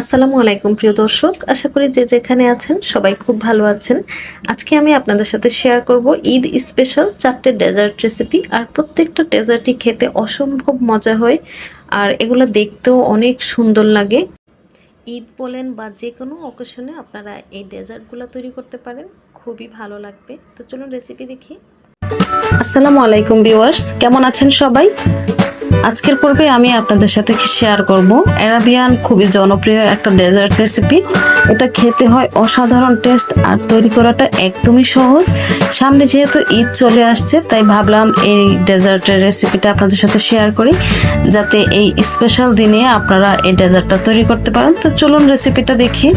আসসালামু আলাইকুম, প্রিয় দর্শক। আশা করি যে যেখানে আছেন সবাই খুব ভালো আছেন। আজকে আমি আপনাদের সাথে শেয়ার করব ঈদ স্পেশাল চারটে ডেজার্ট রেসিপি আর প্রত্যেকটা ডেজার্টই খেতে অসম্ভব মজা হয়, আর এগুলো দেখতেও অনেক সুন্দর লাগে। ঈদ বলেন বা যে কোনো অকেশনে আপনারা এই ডেজার্টগুলো তৈরি করতে পারেন, খুবই ভালো লাগবে। তো চলুন রেসিপি দেখি। আসসালামু আলাইকুম ভিউয়ার্স, কেমন আছেন সবাই? আজকের পর্বে আমি আপনাদের সাথে শেয়ার করব? অ্যারাবিয়ান খুবই জনপ্রিয় একটা ডেজার্ট রেসিপি এটা খেতে হয় অসাধারণ টেস্ট আর তৈরি করাটা একদমই সহজ। সামনে যেহেতু ঈদ চলে আসছে, তাই ভাবলাম এই ডেজার্টের রেসিপিটা আপনাদের সাথে শেয়ার করি, যাতে এই স্পেশাল দিনে আপনারা এই ডেজার্টটা তৈরি করতে পারেন। তো চলুন রেসিপিটা দেখি।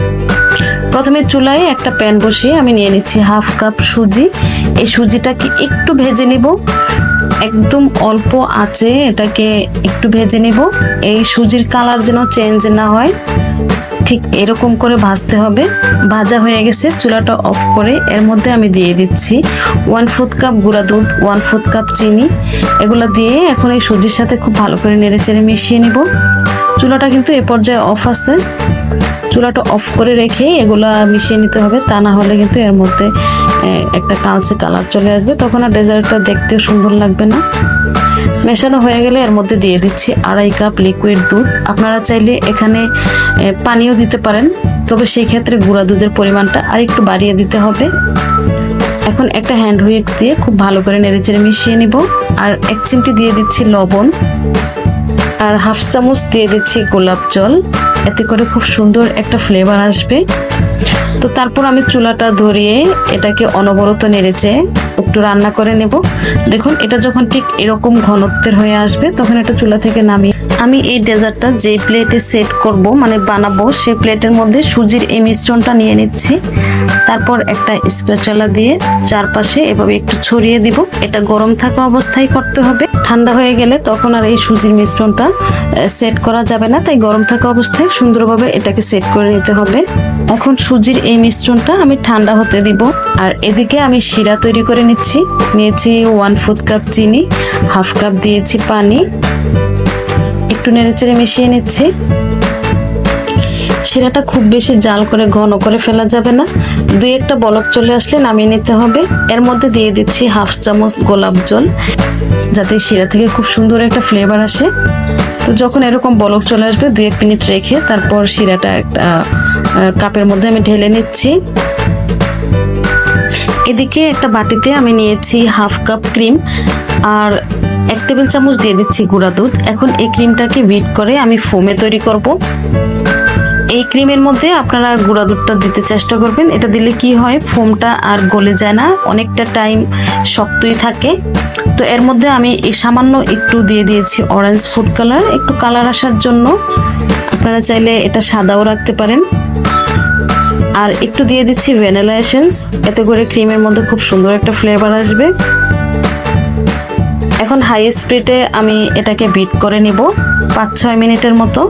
প্রথমে চুলায় একটা প্যান বসিয়ে আমি নিয়ে নিচ্ছি হাফ কাপ সুজি। এই সুজিটাকে একটু ভেজে নিব একদম অল্প আছে, এটাকে একটু ভেজে নিব। এই সুজির কালার যেন চেঞ্জ না হয়, ঠিক এরকম করে ভাজতে হবে। ভাজা হয়ে গেছে, চুলাটা অফ করে এর মধ্যে আমি দিয়ে দিচ্ছি ওয়ান ফোর্থ কাপ গুঁড়া দুধ ওয়ান ফোর্থ কাপ চিনি। এগুলো দিয়ে এখন এই সুজির সাথে খুব ভালো করে নেড়ে চেড়ে মিশিয়ে নিব। চুলাটা কিন্তু এ পর্যায়ে অফ আছে। চুলাটা অফ করে রেখে এগুলা মিশিয়ে নিতে হবে। তা না হলে কিন্তু এর মধ্যে একটা কালচে কালার চলে আসবে। তখন আর ডেজার্টটা দেখতেও সুন্দর লাগবে না। মেশানো হয়ে গেলে এর মধ্যে দিয়ে দিচ্ছি আড়াই কাপ লিকুইড দুধ। আপনারা চাইলে এখানে পানিও দিতে পারেন। তবে সেই ক্ষেত্রে গুঁড়া দুধের পরিমাণটা আর একটু বাড়িয়ে দিতে হবে। এখন একটা হ্যান্ড হুইক্স দিয়ে খুব ভালো করে নেড়েচেড়ে মিশিয়ে নিব। আর এক চিমটি দিয়ে দিচ্ছি লবণ। আর হাফ চামচ দিয়ে দিচ্ছি গোলাপ জল। এতে করে খুব সুন্দর একটা ফ্লেভার আসবে। তো তারপর আমি চুলাটা ধরিয়ে এটাকে অনবরত নেড়েছে একটু রান্না করে নেব। দেখুন, এটা যখন ঠিক এরকম ঘনত্বের হয়ে আসবে, তখন এটা চুলা থেকে নামিয়ে আমি এই ডেজার্টটা যে প্লেটে সেট করব মানে বানাবো সেই প্লেটের মধ্যে সুজির এই মিশ্রণটা নিয়ে নিচ্ছি। তারপর একটা স্পেচালা দিয়ে চারপাশে এভাবে একটু ছড়িয়ে দিব। এটা গরম থাকা অবস্থায় করতে হবে। ঠান্ডা হয়ে গেলে তখন আর এই সুজির মিশ্রণটা সেট করা যাবে না, তাই গরম থাকা অবস্থায় সুন্দরভাবে এটাকে সেট করে নিতে হবে। এখন সুজির এই মিশ্রণটা আমি ঠান্ডা হতে দিব। আর এদিকে আমি শিরা তৈরি করে নিচ্ছি। নিয়েছি ওয়ান ফুট কাপ চিনি হাফ কাপ দিয়েছি পানি। একটু নেড়েচেড়ে মিশিয়ে নিচ্ছি। শিরাটা খুব বেশি জাল করে ঘন করে ফেলা যাবে না। দুই একটা বলক চলে আসলে নামিয়ে নিতে হবে। এর মধ্যে দিয়ে দিচ্ছি হাফ চামচ গোলাপ জল, যাতে শিরা থেকে খুব সুন্দর একটা ফ্লেভার আসে। তো যখন এরকম বলক চলে আসবে, দুই এক মিনিট রেখে তারপর শিরাটা একটা কাপের মধ্যে আমি ঢেলে নিচ্ছি। এদিকে একটা বাটিতে আমি নিয়েছি হাফ কাপ ক্রিম আর এক টেবিল চামচ দিয়ে দিচ্ছি গুঁড়া দুধ। এখন এই ক্রিমটাকে বিট করে আমি ফোমে তৈরি করব। এই ক্রিমের মধ্যে আপনারা গুঁড়া দুধটা দিতে চেষ্টা করবেন। এটা দিলে কি হয়, ফোমটা আর গলে যায় না, অনেকটা টাইম শক্তই থাকে। তো এর মধ্যে আমি সামান্য একটু দিয়ে দিয়েছি অরেঞ্জ ফুড কালার। একটু কালার আসার জন্য আপনারা চাইলে এটা সাদাও রাখতে পারেন। আর একটু দিয়ে দিচ্ছি ভ্যানিলা এসেন্স। এতে করে ক্রিমের মধ্যে খুব সুন্দর একটা ফ্লেভার আসবে। এখন হাই স্পিডে আমি এটাকে বিট করে নিব পাঁচ ছয় মিনিটের মতো।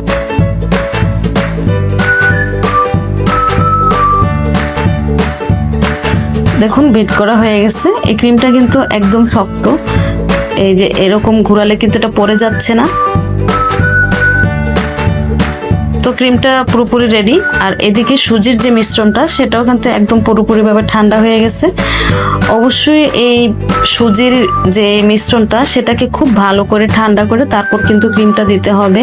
দেখুন, বিট করা হয়ে গেছে। এই ক্রিমটা কিন্তু একদম শক্ত। এই যে এরকম ঘুরালে কিন্তু এটা পড়ে যাচ্ছে না। তো ক্রিমটা পুরোপুরি রেডি আর এদিকে সুজির যে মিশ্রণটা, সেটাও কিন্তু একদম পুরোপুরিভাবে ঠান্ডা হয়ে গেছে। অবশ্যই এই সুজির যে মিশ্রণটা, সেটাকে খুব ভালো করে ঠান্ডা করে তারপর কিন্তু ক্রিমটা দিতে হবে।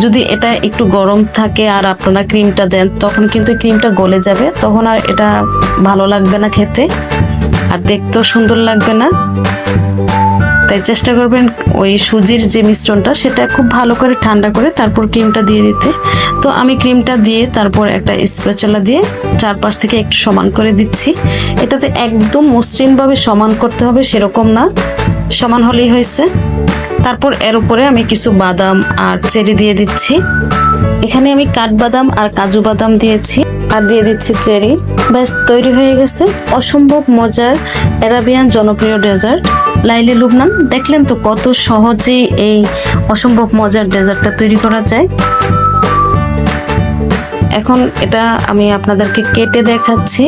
যদি এটা একটু গরম থাকে আর আপনারা ক্রিমটা দেন, তখন কিন্তু ক্রিমটা গলে যাবে। তখন আর এটা ভালো লাগবে না খেতে। আর দেখতেও সুন্দর লাগবে না। তাই চেষ্টা করবেন ওই সুজির যে মিশ্রণটা, সেটা খুব ভালো করে ঠান্ডা করে তারপর ক্রিমটা দিয়ে দিতে। তো আমি ক্রিমটা দিয়ে তারপর একটা স্পেচালা দিয়ে চারপাশ থেকে একটু সমান করে দিচ্ছি। এটাতে একদম মসৃণভাবে সমান করতে হবে, সেরকম না। সমান হলেই হয়েছে। তারপর এর উপরে আমি কিছু বাদাম আর চেরি দিয়ে দিচ্ছি। এখানে আমি কাঠবাদাম আর কাজু বাদাম দিয়েছি আর দিয়ে দিচ্ছি চেরি। ব্যাস, তৈরি হয়ে গেছে। অসম্ভব মজার অ্যারাবিয়ান জনপ্রিয় ডেজার্ট। লাইলি লুবনান, দেখলেন তো কত সহজেই এই অসম্ভব মজার ডেজার্টটা তৈরি করা যায়। এখন এটা আমি আপনাদেরকে কেটে দেখাচ্ছি।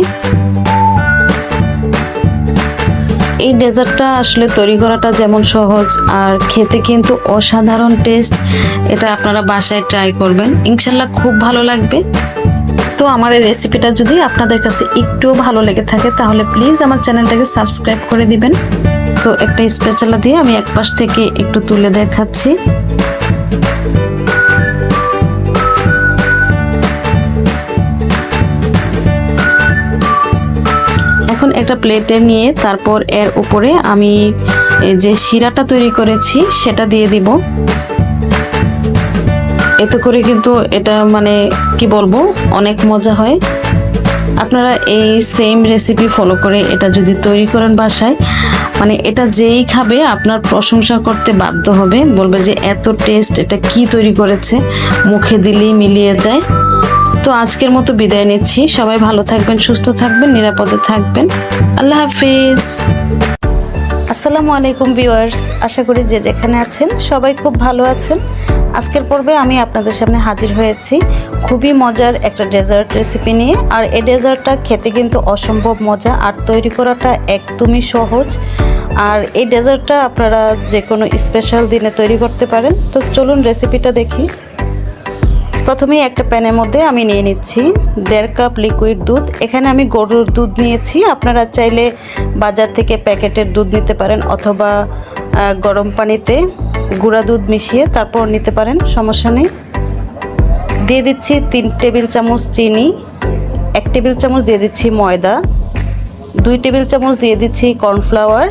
এই ডেজার্টটা আসলে তৈরি করাটা যেমন সহজ, আর খেতে কিন্তু অসাধারণ টেস্ট, এটা আপনারা বাসায় ট্রাই করবেন। ইনশাল্লাহ খুব ভালো লাগবে। তো আমার এই রেসিপিটা যদি আপনাদের কাছে একটুও ভালো লেগে থাকে, তাহলে প্লিজ আমার চ্যানেলটাকে সাবস্ক্রাইব করে দিবেন। তো একটা স্পেচালা দিয়ে আমি এক পাশ থেকে একটু তুলে দেখাচ্ছি। এখন একটা প্লেটে নিয়ে তারপর এর উপরে আমি যে শিরাটা তৈরি করেছি, সেটা দিয়ে দিব। এতে করে কিন্তু এটা মানে কি বলব, অনেক মজা হয়। আপনারা এই সেম রেসিপি ফলো করে এটা যদি তৈরি করেন বাসায় মানে এটা যেই খাবে আপনার প্রশংসা করতে বাধ্য হবে। বলবে যে এত টেস্ট এটা কি তৈরি করেছে? মুখে দিলেই মিলিয়ে যায়। তো আজকের মতো বিদায় নিচ্ছি। সবাই ভালো থাকবেন, সুস্থ থাকবেন, নিরাপদে থাকবেন। আল্লাহ হাফিজ। আসসালামু আলাইকুম ভিউয়ার্স আশা করি যে যেখানে আছেন সবাই খুব ভালো আছেন। আজকের পর্বে আমি আপনাদের সামনে হাজির হয়েছি খুবই মজার একটা ডেজার্ট রেসিপি নিয়ে। আর এই ডেজার্টটা খেতে কিন্তু অসম্ভব মজা। আর তৈরি করাটা একদমই সহজ। আর এই ডেজার্টটা আপনারা যে কোনো স্পেশাল দিনে তৈরি করতে পারেন। তো চলুন রেসিপিটা দেখি। প্রথমেই একটা প্যানের মধ্যে আমি নিয়ে নিচ্ছি দেড় কাপ লিকুইড দুধ। এখানে আমি গরুর দুধ নিয়েছি। আপনারা চাইলে বাজার থেকে প্যাকেটের দুধ নিতে পারেন অথবা গরম পানিতে গুঁড়া দুধ মিশিয়ে তারপর নিতে পারেন, সমস্যা নেই। দিয়ে দিচ্ছি তিন টেবিল চামচ চিনি, এক টেবিল চামচ দিয়ে দিচ্ছি ময়দা, দুই টেবিল চামচ দিয়ে দিচ্ছি কর্নফ্লাওয়ার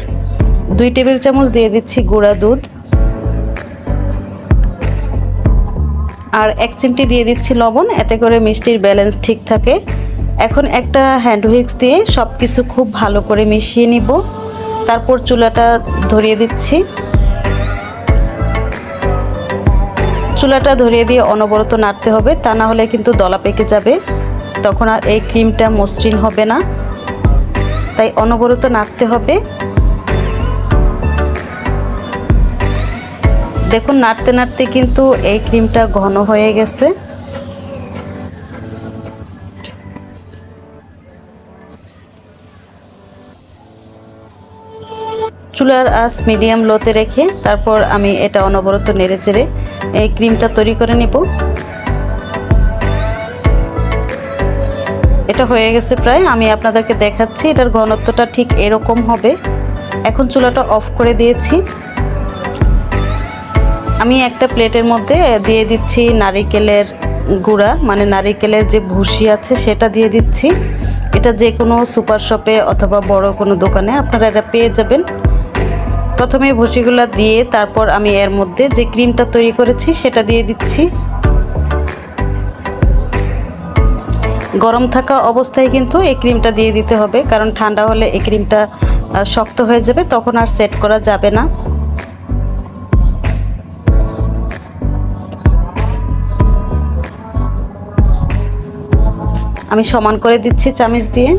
দুই টেবিল চামচ দিয়ে দিচ্ছি গুঁড়া দুধ। আর এক চিমটি দিয়ে দিচ্ছি লবণ, এতে করে মিষ্টির ব্যালেন্স ঠিক থাকে। এখন একটা হ্যান্ড হুইক্স দিয়ে সব কিছু খুব ভালো করে মিশিয়ে নিব। তারপর চুলাটা ধরিয়ে দিচ্ছি। চুলাটা ধরিয়ে দিয়ে অনবরত নাড়তে হবে, তা না হলে কিন্তু দলা পেকে যাবে। তখন আর এই ক্রিমটা মসৃণ হবে না। তাই অনবরত নাড়তে হবে। দেখুন, নাড়তে নাড়তে কিন্তু এই ক্রিমটা ঘন হয়ে গেছে। চুলার আঁচ মিডিয়াম লোতে রেখে তারপর আমি এটা অনবরত নেড়ে চেড়ে এই ক্রিমটা তৈরি করে নিব। এটা হয়ে গেছে প্রায়। আমি আপনাদেরকে দেখাচ্ছি এটার ঘনত্বটা ঠিক এরকম হবে। এখন চুলাটা অফ করে দিয়েছি। আমি একটা প্লেটের মধ্যে দিয়ে দিচ্ছি নারিকেলের গুঁড়া মানে নারিকেলের যে ভুসি আছে সেটা দিয়ে দিচ্ছি। এটা যে কোনো সুপার শপে অথবা বড় কোনো দোকানে আপনারা এটা পেয়ে যাবেন। প্রথমে ভুসিগুলো দিয়ে তারপর আমি এর মধ্যে যে ক্রিমটা তৈরি করেছি সেটা দিয়ে দিচ্ছি। গরম থাকা অবস্থায় কিন্তু এই ক্রিমটা দিয়ে দিতে হবে, কারণ ঠান্ডা হলে এই ক্রিমটা শক্ত হয়ে যাবে, তখন আর সেট করা যাবে না। আমি সমান করে দিচ্ছি চামিচ দিয়ে।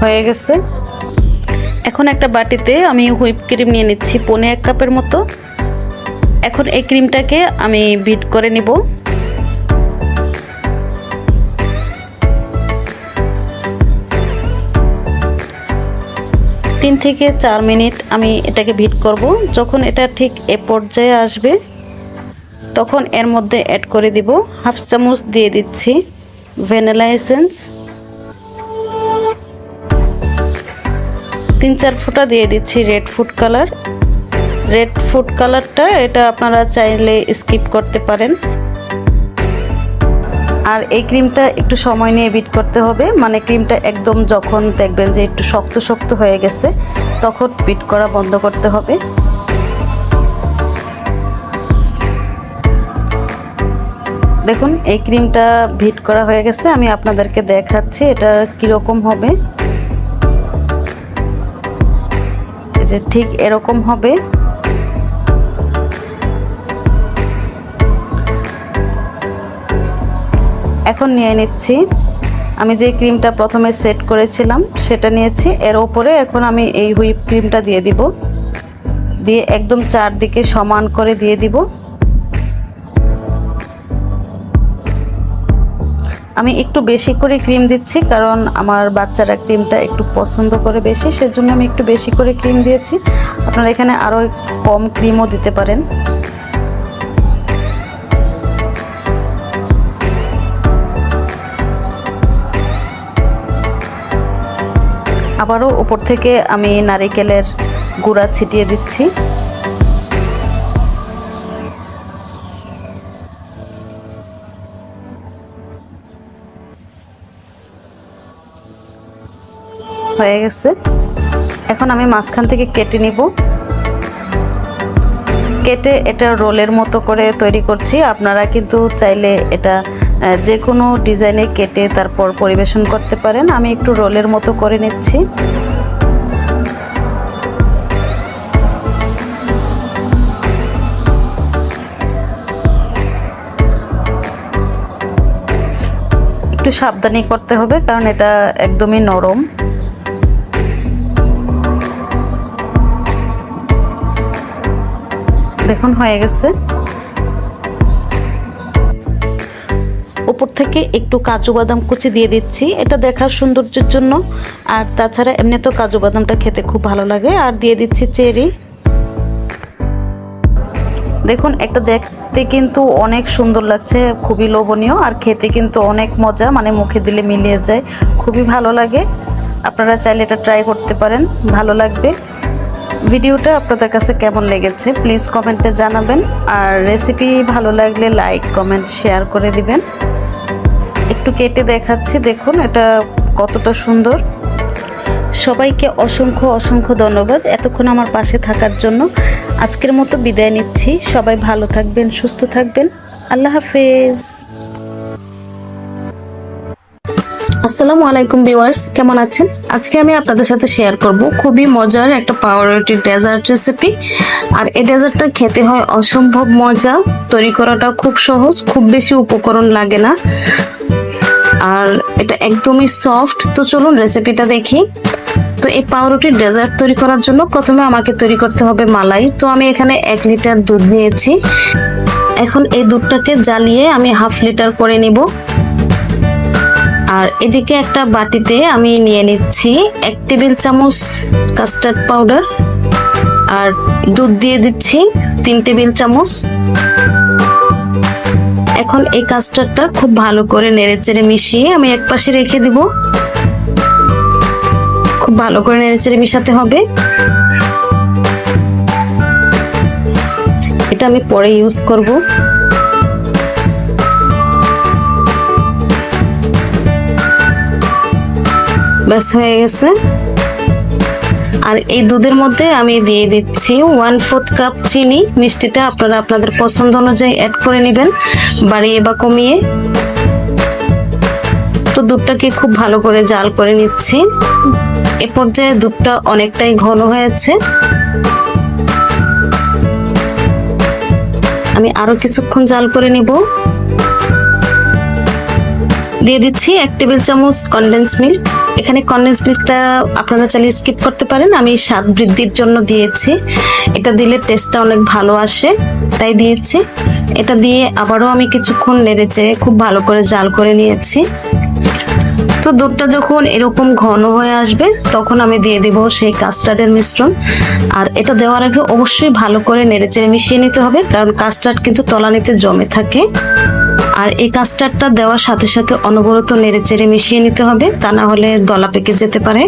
হয়ে গেছে। এখন একটা বাটিতে আমি হুইপ ক্রিম নিয়ে নিচ্ছি, পনে এক কাপের মতো। এখন এই ক্রিমটাকে আমি বিট করে নিব। তিন থেকে চার মিনিট আমি এটাকে ভিট করব। যখন এটা ঠিক এ পর্যায়ে আসবে তখন এর মধ্যে অ্যাড করে দিব হাফ চামচ দিয়ে দিচ্ছি ভ্যানিলা এসেন্স তিন চার ফোঁটা দিয়ে দিচ্ছি red food colour red food কালারটা এটা আপনারা চাইলে স্কিপ করতে পারেন। আর এই ক্রিমটা একটু সময় নিয়ে বিট করতে হবে। মানে ক্রিমটা একদম যখন দেখবেন যে একটু শক্ত শক্ত হয়ে গেছে, তখন বিট করা বন্ধ করতে হবে। দেখুন, এই ক্রিমটা ভিট করা হয়ে গেছে, আমি আপনাদেরকে দেখাচ্ছি এটা কীরকম হবে। যে ঠিক এরকম হবে। এখন নিয়ে নিচ্ছি। আমি যে ক্রিমটা প্রথমে সেট করেছিলাম, সেটা নিয়েছি। এর ওপরে এখন আমি এই হুইপ ক্রিমটা দিয়ে দিব। দিয়ে একদম চারদিকে সমান করে দিয়ে দিব। আমি একটু বেশি করে ক্রিম দিচ্ছি, কারণ আমার বাচ্চারা ক্রিমটা একটু পছন্দ করে বেশি, সেজন্য আমি একটু বেশি করে ক্রিম দিয়েছি। আপনারা এখানে আরও কম ক্রিমও দিতে পারেন। আবারও উপর থেকে আমি নারিকেলের গুঁড়া ছিটিয়ে দিচ্ছি। হয়ে গেছে। এখন আমি মাঝখান থেকে কেটে নিব। কেটে এটা রোলের মতো করে তৈরি করছি। আপনারা কিন্তু চাইলে এটা যে কোনো ডিজাইনে কেটে তারপর পরিবেশন করতে পারেন। আমি একটু রোলের মতো করে নিচ্ছি। একটু সাবধানী করতে হবে, কারণ এটা একদমই নরম। দেখুন, হয়ে গেছে। উপর থেকে একটু কাজু বাদাম কুচি দিয়ে দিচ্ছি। এটা দেখার সৌন্দর্যের জন্য। আর তাছাড়া এমনি তো কাজু বাদামটা খেতে খুব ভালো লাগে। আর দিয়ে দিচ্ছি চেরি। দেখুন একটা দেখতে কিন্তু অনেক সুন্দর লাগছে। খুবই লোভনীয়। আর খেতে কিন্তু অনেক মজা। মানে মুখে দিলে মিলিয়ে যায়। খুবই ভালো লাগে। আপনারা চাইলে এটা ট্রাই করতে পারেন। ভালো লাগবে। ভিডিওটা আপনাদের কাছে কেমন লেগেছে প্লিজ কমেন্টে জানাবেন। আর রেসিপি ভালো লাগলে লাইক কমেন্ট শেয়ার করে দিবেন। একটু কেটে দেখাচ্ছি, দেখুন এটা কতটা সুন্দর। সবাইকে অসংখ্য অসংখ্য ধন্যবাদ এতক্ষণ আমার পাশে থাকার জন্য। আজকের মতো বিদায় নিচ্ছি, সবাই ভালো থাকবেন, সুস্থ থাকবেন। আল্লাহ হাফেজ। আসসালামু আলাইকুম ভিউয়ার্স, কেমন আছেন? আজকে আমি আপনাদের সাথে শেয়ার করব খুবই মজার একটা পাউরুটি ডেজার্ট রেসিপি আর এই ডেজার্টটা খেতে হয় অসম্ভব মজা, তৈরি করাটা খুব সহজ, খুব বেশি উপকরণ লাগে না। আর এটা একদমই সফট তো চলুন রেসিপিটা দেখি। তো এই পাউরুটির ডেজার্ট তৈরি করার জন্য প্রথমে আমাকে তৈরি করতে হবে মালাই। তো আমি এখানে এক লিটার দুধ নিয়েছি। এখন এই দুধটাকে জ্বালিয়ে আমি হাফ লিটার করে নিব। আর এদিকে একটা বাটিতে আমি নিয়ে নিচ্ছি এক টেবিল চামচ কাস্টার্ড পাউডার আর দুধ দিয়ে দিচ্ছি তিন টেবিল চামচ। এখন এই কাস্টার্ডটা খুব ভালো করে নেড়ে চেড়ে মিশিয়ে আমি এক পাশে রেখে দিব। খুব ভালো করে নেড়ে চেড়ে মিশাতে হবে। এটা আমি পরে ইউজ করব। ব্যাস হয়ে গেছে। আর এই দুধের মধ্যে আমি দিয়ে দিচ্ছি ওয়ান ফোর্থ কাপ চিনি। মিষ্টিটা আপনারা আপনাদের পছন্দ অনুযায়ী অ্যাড করে নেবেন, বাড়িয়ে বা কমিয়ে। তো দুধটাকে খুব ভালো করে জাল করে নিচ্ছি। এ পর্যায়ে দুধটা অনেকটাই ঘন হয়েছে। আমি আরও কিছুক্ষণ জাল করে নিব। দিয়ে দিচ্ছি এক টেবিল চামচ কনডেন্স মিল্ক এখানে কনডেন্স মিল্কটা আপনারা চাইলে স্কিপ করতে পারেন। আমি স্বাদ বৃদ্ধির জন্য দিয়েছি। এটা দিলে টেস্টটা অনেক ভালো আসে, তাই দিয়েছি। এটা দিয়ে আবারও আমি কিছুক্ষণ নেড়েচে খুব ভালো করে জাল করে নিয়েছি। তো দুধটা যখন এরকম ঘন হয়ে আসবে, তখন আমি দিয়ে দিব সেই কাস্টার্ডের মিশ্রণ। আর এটা দেওয়ার আগে অবশ্যই ভালো করে নেড়েচেড়ে মিশিয়ে নিতে হবে, কারণ কাস্টার্ড কিন্তু তলানিতে জমে থাকে। আর এই কাস্টার্ডটা দেওয়ার সাথে সাথে অনবরত নেড়েচেড়ে মিশিয়ে নিতে হবে, তা না হলে দলা পেকে যেতে পারে।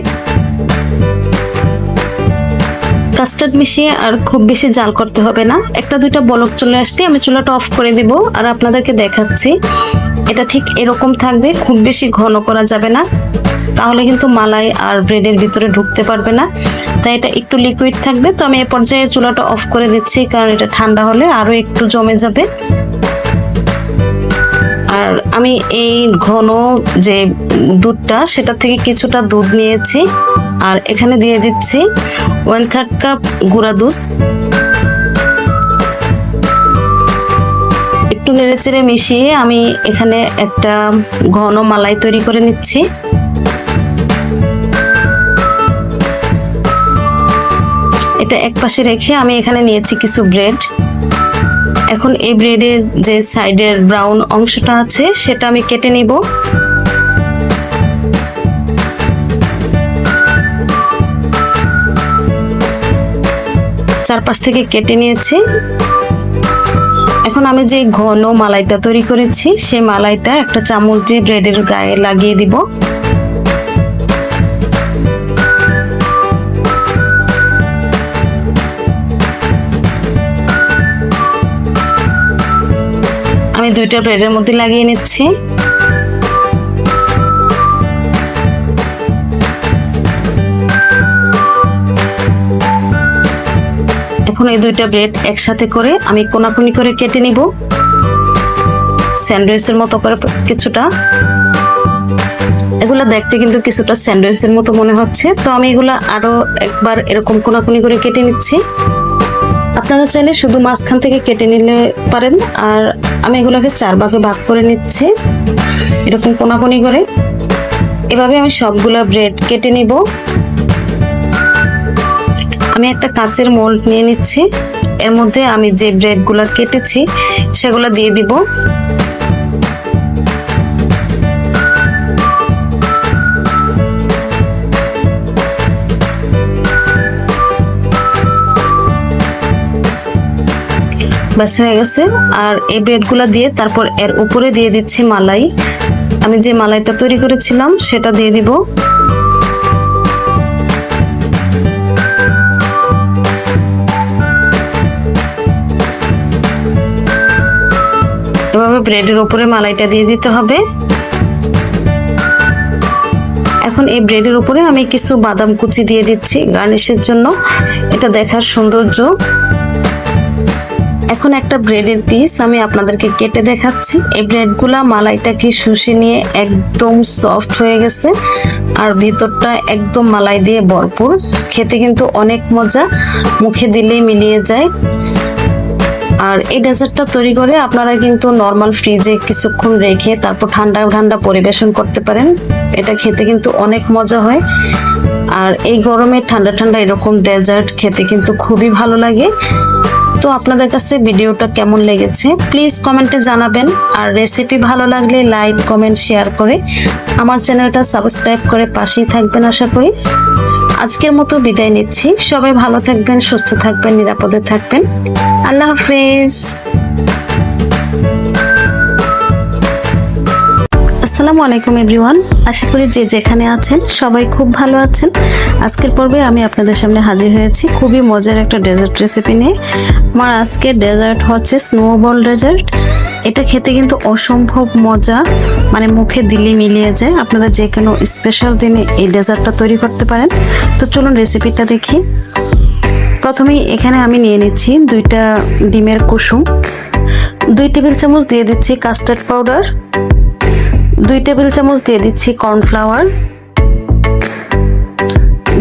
কাস্টার্ড মিশিয়ে আর খুব বেশি জাল করতে হবে না। একটা দুইটা বলক চলে আসলে আমি চুলাটা অফ করে দিব আর আপনাদেরকে দেখাচ্ছি। এটা ঠিক এরকম থাকবে, খুব বেশি ঘন করা যাবে না। তাহলে কিন্তু মালাই আর ব্রেডের ভিতরে ঢুকতে পারবে না। তাই এটা একটু লিকুইড থাকবে। তো আমি এ পর্যায়ে চুলাটা অফ করে দিচ্ছি, কারণ এটা ঠান্ডা হলে আরও একটু জমে যাবে। আর আমি এই ঘন যে দুধটা সেটা থেকে কিছুটা দুধ নিয়েছি। আর এখানে দিয়ে দিচ্ছি ওয়ান থার্ড কাপ গুঁড়া দুধ। একটু নেড়েচেড়ে মিশিয়ে আমি এখানে একটা ঘন মালাই তৈরি করে নিচ্ছি। এটা এক পাশে রেখে আমি এখানে নিয়েছি কিছু ব্রেড। এখন এই ব্রেডের যে সাইডের ব্রাউন অংশটা আছে, সেটা আমি কেটে নিব। চারপাশ থেকে কেটে নিয়েছি। এখন আমি যে ঘন মালাইটা তৈরি করেছি, সেই মালাইটা একটা চামচ দিয়ে ব্রেডের গায়ে লাগিয়ে দিব। দুইটা ব্রেডের মধ্যে লাগিয়ে নিচ্ছি। এখন এই দুইটা ব্রেড একসাথে করে আমি কোনাকুনি করে কেটে নিব। স্যান্ডউইচের মতো করে কিছুটা। এগুলা দেখতে কিন্তু কিছুটা স্যান্ডউইচের মতো মনে হচ্ছে। তো আমি এগুলা আরও একবার এরকম কোনাকুনি করে কেটে নিচ্ছি। আপনারা চাইলে শুধু মাঝখান থেকে কেটে নিলে পারেন, আর আমি এগুলোকে চার ভাগে ভাগ করে নিচ্ছি, এরকম কোনাকুনি করে। এভাবে আমি সবগুলো ব্রেড কেটে নিব। আমি একটা কাঁচের মোল্ড নিয়ে নিচ্ছি। এর মধ্যে আমি যে ব্রেডগুলো কেটেছি, সেগুলো দিয়ে দিব। ব্যাস হয়ে গেছে। আর এই ব্রেডগুলো দিয়ে তারপর এর উপরে দিয়ে দিচ্ছি মালাই। আমি যে মালাইটা তৈরি করেছিলাম, সেটা দিয়ে দিব। এভাবে ব্রেডের উপরে মালাইটা দিয়ে দিতে হবে। এখন এই ব্রেডের উপরে আমি কিছু বাদাম কুচি দিয়ে দিচ্ছি গার্নিশের জন্য। এটা দেখার সৌন্দর্য। এখন একটা ব্রেডের পিস আমি আপনাদেরকে কেটে দেখাচ্ছি। এই ব্রেডগুলা মালাইটাকে শুষে নিয়ে একদম সফট হয়ে গেছে আর ভিতরটা একদম মালাই দিয়ে ভরপুর। খেতে কিন্তু অনেক মজা, মুখে দিলেই মিলিয়ে যায়। আর এই ডেজার্টটা তৈরি করে আপনারা কিন্তু নর্মাল ফ্রিজে কিছুক্ষণ রেখে তারপর ঠান্ডা ঠান্ডা পরিবেশন করতে পারেন। এটা খেতে কিন্তু অনেক মজা হয়। আর এই গরমে ঠান্ডা ঠান্ডা এরকম ডেজার্ট খেতে কিন্তু খুবই ভালো লাগে। তো আপনাদের কাছে ভিডিওটা কেমন লেগেছে প্লিজ কমেন্টে জানাবেন। আর রেসিপি ভালো লাগলে লাইক কমেন্ট শেয়ার করে আমার চ্যানেলটা সাবস্ক্রাইব করে পাশেই থাকবেন আশা করি। আজকের মতো বিদায় নিচ্ছি। সবাই ভালো থাকবেন, সুস্থ থাকবেন, নিরাপদে থাকবেন। আল্লাহ হাফেজ। আসসালামু আলাইকুম এভরিওয়ান। আশা করি যে যেখানে আছেন সবাই খুব ভালো আছেন। আজকের পর্বে আমি আপনাদের সামনে হাজির হয়েছি খুবই মজার একটা ডেজার্ট রেসিপি নিয়ে। আমার আজকের ডেজার্ট হচ্ছে স্নোবল ডেজার্ট এটা খেতে কিন্তু অসম্ভব মজা মানে মুখে দিলে মিলিয়ে যায়। আপনারা যে কোনো স্পেশাল দিনে এই ডেজার্টটা তৈরি করতে পারেন। তো চলুন রেসিপিটা দেখি। প্রথমেই এখানে আমি নিয়ে নিচ্ছি দুইটা ডিমের কুসুম। দুই টেবিল চামচ দিয়ে দিচ্ছি কাস্টার্ড পাউডার দুই টেবিল চামচ দিয়ে দিচ্ছি কর্নফ্লাওয়ার।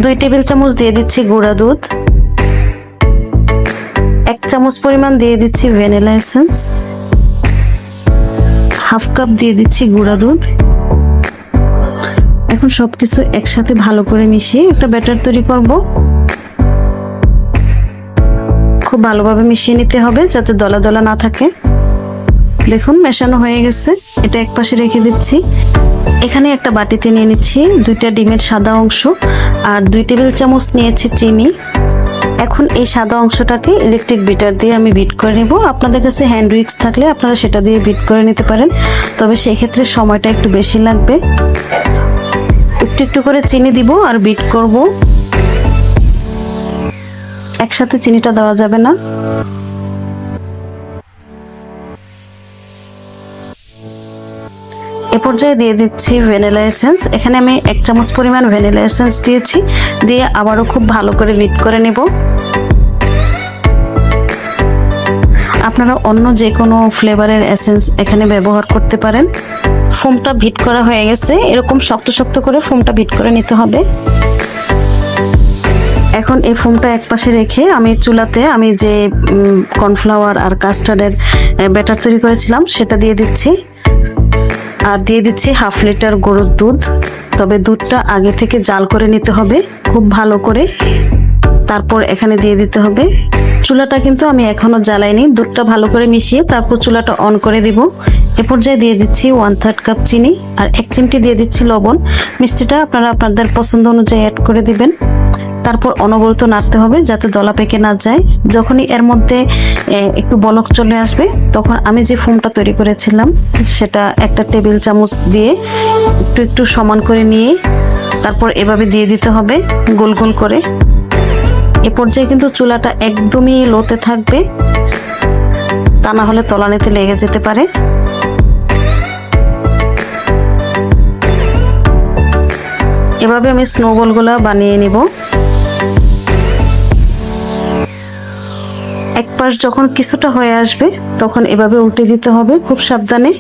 দুই টেবিল চামচ দিয়ে দিচ্ছি গুঁড়া দুধ। এক চামচ পরিমাণ দিয়ে দিচ্ছি ভ্যানিলা এসেন্স। হাফ কাপ দিয়ে দিচ্ছি গুঁড়া দুধ। এখন সবকিছু একসাথে ভালো করে মিশিয়ে একটা ব্যাটার তৈরি করব। খুব ভালোভাবে মিশিয়ে নিতে হবে যাতে দলা দলা না থাকে। দেখুন, মেশানো হয়ে গেছে। এটা এক পাশে রেখে দিচ্ছি। এখানে একটা বাটিতে নিয়ে নিচ্ছি। দুইটা ডিমের সাদা অংশ আর দুই টেবিল চামচ নিয়েছি চিনি। এখন এই সাদা অংশটাকে ইলেকট্রিক বিটার দিয়ে আমি বিট করে নেব। আপনাদের কাছে হ্যান্ড উইক্স থাকলে আপনারা সেটা দিয়ে বিট করে নিতে পারেন। তবে সেক্ষেত্রে সময়টা একটু বেশি লাগবে। একটু একটু করে চিনি দিব আর বিট করব। একসাথে চিনিটা দেওয়া যাবে না। এ পর্যায়ে দিয়ে দিচ্ছি ভ্যানিলা এসেন্স। এখানে আমি এক চামচ পরিমাণ ভ্যানিলা এসেন্স দিয়েছি। দিয়ে আবারও খুব ভালো করে বিট করে নেব। আপনারা অন্য যে কোনো ফ্লেভারের এসেন্স এখানে ব্যবহার করতে পারেন। ফোমটা ভিট করা হয়ে গেছে। এরকম শক্ত শক্ত করে ফোমটা ভিট করে নিতে হবে। এখন এই ফোমটা এক পাশে রেখে আমি চুলাতে আমি যে কর্নফ্লাওয়ার আর কাস্টার্ডের ব্যাটার তৈরি করেছিলাম, সেটা দিয়ে দিচ্ছি। আর দিয়ে দিচ্ছি হাফ লিটার গরুর দুধ। তবে দুধটা আগে থেকে জাল করে নিতে হবে, খুব ভালো করে। তারপর এখানে দিয়ে দিতে হবে। চুলাটা কিন্তু আমি এখনও জ্বালাইনি, দুধটা ভালো করে মিশিয়ে তারপর চুলাটা অন করে দিব। এ পর্যায়ে দিয়ে দিচ্ছি ওয়ান থার্ড কাপ চিনি আর এক চিমটি দিয়ে দিচ্ছি লবণ। মিষ্টিটা আপনারা আপনাদের পছন্দ অনুযায়ী অ্যাড করে দিবেন। তারপর অনবরত নাড়তে হবে যাতে দলা পেকে না যায়। যখনই এর মধ্যে একটু বলক চলে আসবে, তখন আমি যে ফোমটা তৈরি করেছিলাম, সেটা একটা টেবিল চামচ দিয়ে একটু একটু সমান করে নিয়ে তারপর এভাবে দিয়ে দিতে হবে গোল গোল করে। এ পর্যায়ে কিন্তু চুলাটা একদমই লোতে থাকবে, তা না হলে তলানিতে লেগে যেতে পারে। এভাবে আমি স্নোবলগুলো বানিয়ে নিব। এক পাশ যখন কিছুটা হয়ে আসবে, তখন এভাবে উল্টে দিতে হবে খুব সাবধানে।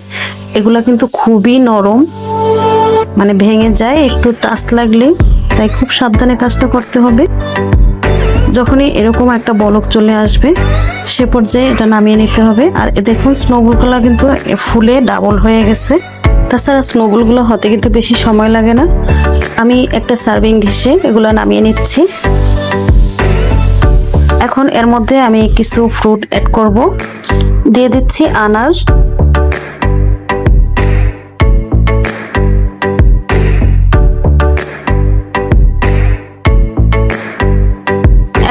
এগুলা কিন্তু খুবই নরম মানে ভেঙে যায়, একটু টাচ লাগলে, তাই খুব সাবধানে কাজটা করতে হবে। যখনই এরকম একটা বলক চলে আসবে, সে পর্যায়ে এটা নামিয়ে নিতে হবে। আর দেখুন স্নোবলগুলো কিন্তু ফুলে ডাবল হয়ে গেছে। তাছাড়া স্নোবলগুলো হতে কিন্তু বেশি সময় লাগে না। আমি একটা সার্ভিং ডিশে এগুলো নামিয়ে নিচ্ছি। এখন এর মধ্যে আমি কিছু ফ্রুট অ্যাড করব। দিয়ে দিচ্ছি আনার।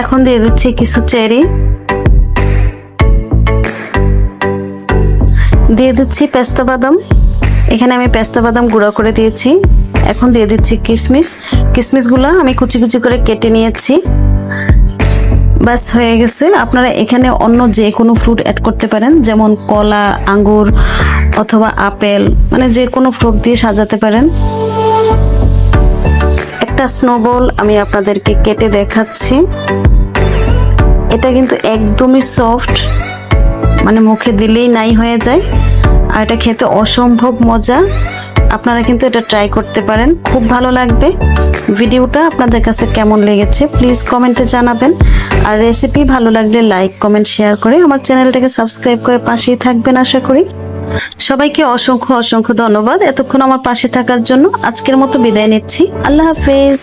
এখন দিয়ে দিচ্ছি কিছু চেরি। দিয়ে দিচ্ছি পেস্তা বাদাম। এখানে আমি পেস্তা বাদাম গুঁড়া করে দিয়েছি। এখন দিয়ে দিচ্ছি কিশমিশ কিশমিশগুলো আমি কুচি কুচি করে কেটে নিয়েছি। ব্যাস হয়ে গেছে। আপনারা এখানে অন্য যে কোনো ফ্রুট অ্যাড করতে পারেন, যেমন কলা, আঙ্গুর অথবা আপেল মানে যে কোনো ফ্রুট দিয়ে সাজাতে পারেন। একটা স্নোবল আমি আপনাদেরকে কেটে দেখাচ্ছি। এটা কিন্তু একদমই সফট মানে মুখে দিলেই নাই হয়ে যায়। আর এটা খেতে অসম্ভব মজা। আপনারা কিন্তু এটা ট্রাই করতে পারেন। খুব ভালো লাগবে। ভিডিওটা আপনাদের কাছে কেমন লেগেছে প্লিজ কমেন্টে জানাবেন। আর রেসিপি ভালো লাগলে লাইক কমেন্ট শেয়ার করে আমার চ্যানেলটাকে সাবস্ক্রাইব করে পাশেই থাকবেন আশা করি। সবাইকে অসংখ্য অসংখ্য ধন্যবাদ এতক্ষণ আমার পাশে থাকার জন্য। আজকের মতো বিদায় নিচ্ছি। আল্লাহ হাফেজ।